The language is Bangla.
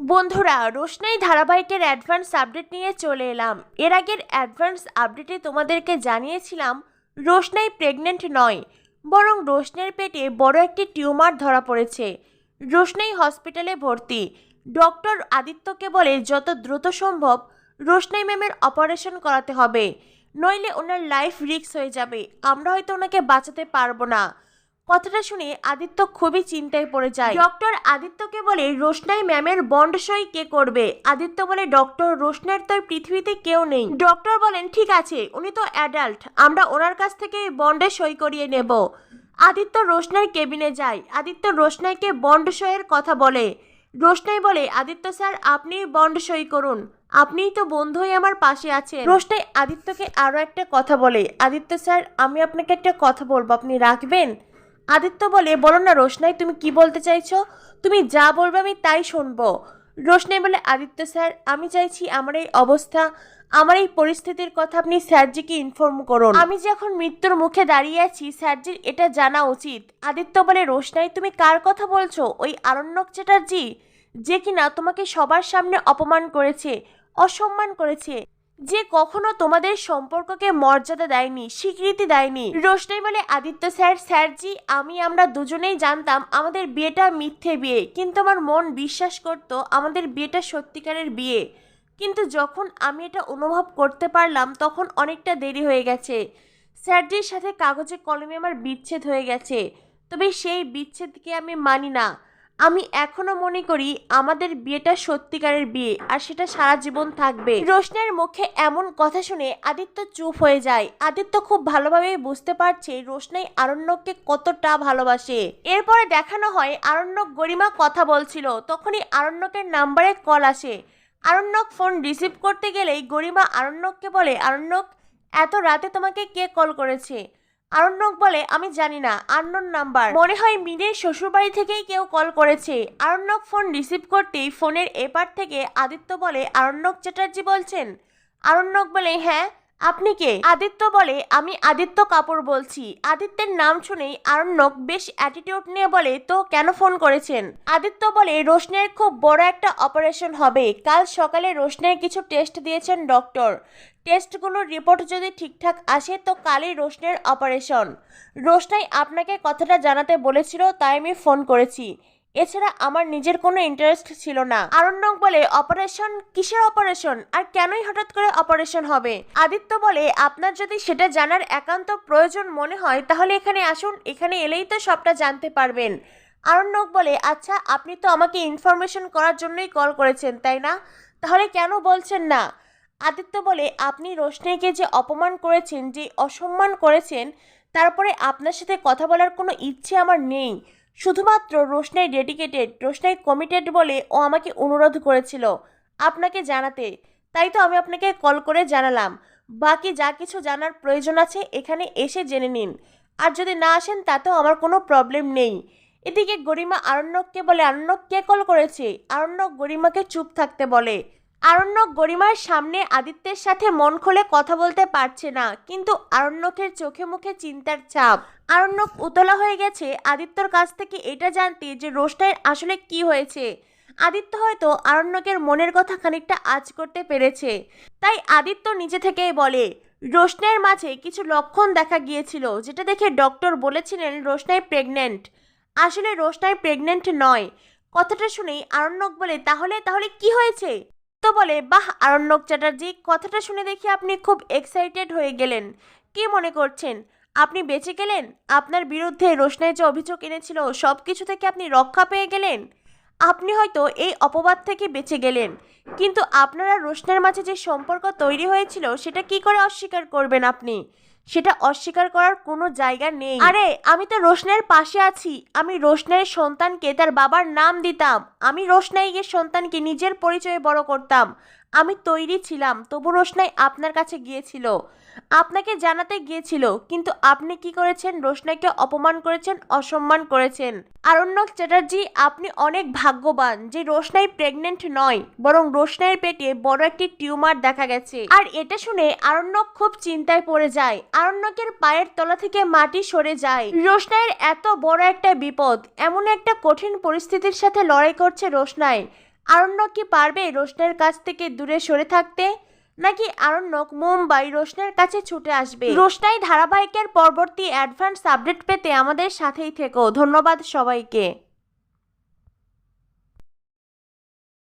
বন্ধুরা, রোশনাই ধারাবাহিকের অ্যাডভান্স আপডেট নিয়ে চলে এলাম। এর আগের অ্যাডভান্স আপডেটে তোমাদেরকে জানিয়েছিলাম, রোশনাই প্রেগনেন্ট নয়, বরং রোশনের পেটে বড় একটি টিউমার ধরা পড়েছে। রোশনাই হসপিটালে ভর্তি। ডক্টর আদিত্যকে বলে, যত দ্রুত সম্ভব রোশনাই ম্যামের অপারেশন করাতে হবে, নইলে ওনার লাইফ রিস্ক হয়ে যাবে। আমরা হয়তো ওনাকে বাঁচাতে পারব না। কথাটা শুনে আদিত্য খুবই চিন্তায় পড়ে যায়। ডক্টর আদিত্যকে বলে, রোশনাই ম্যামের বন্ড সই কে করবে? আদিত্য বলে, ডক্টর রোশনের তো পৃথিবীতে কেউ নেই। ডক্টর বলেন, ঠিক আছে, উনি তো অ্যাডাল্ট, আমরা ওনার কাছ থেকে বন্ডে সই করিয়ে নেব। আদিত্য রোশনাই কেবিনে যায়। আদিত্য রোশনাইকে বন্ড সইয়ের কথা বলে। রোশনাই বলে, আদিত্য স্যার, আপনি বন্ড সই করুন। আপনিই তো বন্ধু হয়ে আমার পাশে আছেন। রোশনাই আদিত্যকে আরও একটা কথা বলে, আদিত্য স্যার, আমি আপনাকে একটা কথা বলব। আপনি রাখবেন? আদিত্য বলে, বলো না রোশনাই, তুমি কি বলতে চাইছো? তুমি যা বলবে আমি তাই শুনব। রোশনাই বলে, আদিত্য স্যার, আমি চাইছি আমার এই অবস্থা, আমার এই পরিস্থিতির কথা আপনি স্যারজিকে ইনফর্ম করুন। আমি যখন মৃত্যুর মুখে দাঁড়িয়ে আছি, স্যারজির এটা জানা উচিত। আদিত্য বলে, রোশনাই, তুমি কার কথা বলছো? ওই আরণ্যক চ্যাটার্জি, যে কিনা তোমাকে সবার সামনে অপমান করেছে, অসম্মান করেছে। যে কখনো তোমাদের সম্পর্ককে মর্যাদা দেয়নি, স্বীকৃতি দেয়নি। রোশনাই বলে, আদিত্য স্যার, স্যারজি, আমি, আমরা দুজনেই জানতাম আমাদের বিয়েটা মিথ্যে বিয়ে। কিন্তু আমার মন বিশ্বাস করতো আমাদের বিয়েটা সত্যিকারের বিয়ে। কিন্তু যখন আমি এটা অনুভব করতে পারলাম, তখন অনেকটা দেরি হয়ে গেছে। স্যারজির সাথে কাগজে কলমে আমার বিচ্ছেদ হয়ে গেছে। তবে সেই বিচ্ছেদকে আমি মানি না। আমি এখনও মনে করি আমাদের বিয়েটা সত্যিকারের বিয়ে আর সেটা সারা জীবন থাকবে। রোশনের মুখে এমন কথা শুনে আদিত্য চুপ হয়ে যায়। আদিত্য খুব ভালোভাবে বুঝতে পারছে রোশনাই আরণ্যককে কতটা ভালোবাসে। এরপরে দেখানো হয় আরণ্যক গরিমা কথা বলছিল, তখনই আরণ্যকের নাম্বারে কল আসে। আরণ্যক ফোন রিসিভ করতে গেলেই গরিমা আরণ্যককে বলে, আরণ্যক, এত রাতে তোমাকে কে কল করেছে? আরণ্যক বলে, আমি জানি না আননোন নাম্বার। মনে হয় মিনের শ্বশুরবাড়ি থেকেই কেউ কল করেছে। আরণ্যক ফোন রিসিভ করতেই ফোনের এপার থেকে আদিত্য বলে, আরণ্যক চ্যাটার্জি বলছেন? আরণ্যক বলে হ্যাঁ। আপনি কে? আদিত্য বলে, আমি আদিত্য কাপুর বলছি। আদিত্যের নাম শুনেই আরণ্যক বেশ অ্যাটিটিউড নিয়ে বলে, তো কেন ফোন করেছেন? আদিত্য বলে, রোশনের খুব বড় একটা অপারেশন হবে। কাল সকালে রোশনের কিছু টেস্ট দিয়েছেন ডক্টর টেস্টগুলোর রিপোর্ট যদি ঠিকঠাক আসে, তো কালই রোশনের অপারেশন রোশনাই আপনাকে কথাটা জানাতে বলেছিল, তাই আমি ফোন করেছি। এছাড়া আমার নিজের কোনো ইন্টারেস্ট ছিল না। আরণ্যক বলে অপারেশন কিসের অপারেশন আর কেনই হঠাৎ করে অপারেশন হবে? আদিত্য বলে, আপনার যদি সেটা জানার একান্ত প্রয়োজন মনে হয়, তাহলে এখানে আসুন, এখানে এলেই তো সবটা জানতে পারবেন। আরণ্যক বলে আচ্ছা আপনি তো আমাকে ইনফরমেশন করার জন্যই কল করেছেন, তাই না? তাহলে কেন বলছেন না? আদিত্য বলে, আপনি রোশনাইকে যে অপমান করেছেন, যে অসম্মান করেছেন তারপরে আপনার সাথে কথা বলার কোনো ইচ্ছে আমার নেই। শুধুমাত্র রোশনাই ডেডিকেটেড রোশনাই কমিটেড বলে ও আমাকে অনুরোধ করেছিল আপনাকে জানাতে। তাই তো আমি আপনাকে কল করে জানালাম। বাকি যা কিছু জানার প্রয়োজন আছে এখানে এসে জেনে নিন। আর যদি না আসেন তাতেও আমার কোনো প্রবলেম নেই। এদিকে গরিমা আরণ্যককে বলে, আরণ্যক কে কল করেছে? আরণ্যক গরিমাকে চুপ থাকতে বলে আরণ্যক গরিমার সামনে আদিত্যের সাথে মন খুলে কথা বলতে পারছে না, কিন্তু আরণ্যকের চোখে মুখে চিন্তার চাপ। আরণ্যক উতলা হয়ে গেছে, আদিত্যর কাছ থেকে এটা জানতে যে রোশনাইয়ের আসলে কি হয়েছে। আদিত্য হয়তো আরণ্যকের মনের কথা খানিকটা আজ করতে পেরেছে। তাই আদিত্য নিজে থেকেই বলে, রোশনাইয়ের মাঝে কিছু লক্ষণ দেখা গিয়েছিল, যেটা দেখে ডক্টর বলেছিলেন রোশনাই প্রেগনেন্ট আসলে রোশনাই প্রেগনেন্ট নয়। কথাটা শুনেই আরণ্যক বলে, তাহলে তাহলে কি হয়েছে? তো বলে, বাহ, আরণ্যক চ্যাটার্জি, কথাটা শুনে দেখি আপনি খুব এক্সাইটেড হয়ে গেলেন। কি মনে করছেন? আপনি বেঁচে গেলেন? আপনার বিরুদ্ধে রোশনাই যে অভিযোগ এনেছিল সব কিছু থেকে আপনি রক্ষা পেয়ে গেলেন? আপনি হয়তো এই অপবাদ থেকে বেঁচে গেলেন। কিন্তু আপনারা রোশনের মাঝে যে সম্পর্ক তৈরি হয়েছিল, সেটা কি করে অস্বীকার করবেন আপনি? সেটা অস্বীকার করার কোনো জায়গা নেই। আরে, আমি তো রোশনের পাশে আছি। আমি রোশনাইয়ের সন্তানকে, তার বাবার নাম দিতাম। আমি রোশনাইয়ের সন্তানকে নিজের পরিচয়ে বড় করতাম। আমি তৈরি ছিলাম, তবু রোশনাই আপনার কাছে গিয়েছিল। আপনাকে জানাতে গিয়েছিল, কিন্তু আপনি কি করেছেন? রোশনাইকে অপমান করেছেন, অসম্মান করেছেন। আরণ্যক চ্যাটার্জি, আপনি অনেক ভাগ্যবান যে রোশনাই প্রেগনেন্ট নয়, বরং রোশনাইয়ের পেটে বড় একটি টিউমার দেখা গেছে। আর এটা শুনে আরণ্যক খুব চিন্তায় পড়ে যায়। আরণ্যকের পায়ের তলা থেকে মাটি সরে যায়। রোশনাইয়ের এত বড় একটা বিপদ, এমন একটা কঠিন পরিস্থিতির সাথে লড়াই করছে রোশনাই। আরণ্যক কি পারবে রোশনের কাছ থেকে দূরে সরে থাকতে? নাকি আরণ্যক মুম্বাই রোশনের কাছে ছুটে আসবে? রোশনাই ধারাবাহিকের পরবর্তী অ্যাডভান্স আপডেট পেতে আমাদের সাথেই থেকো। ধন্যবাদ সবাইকে।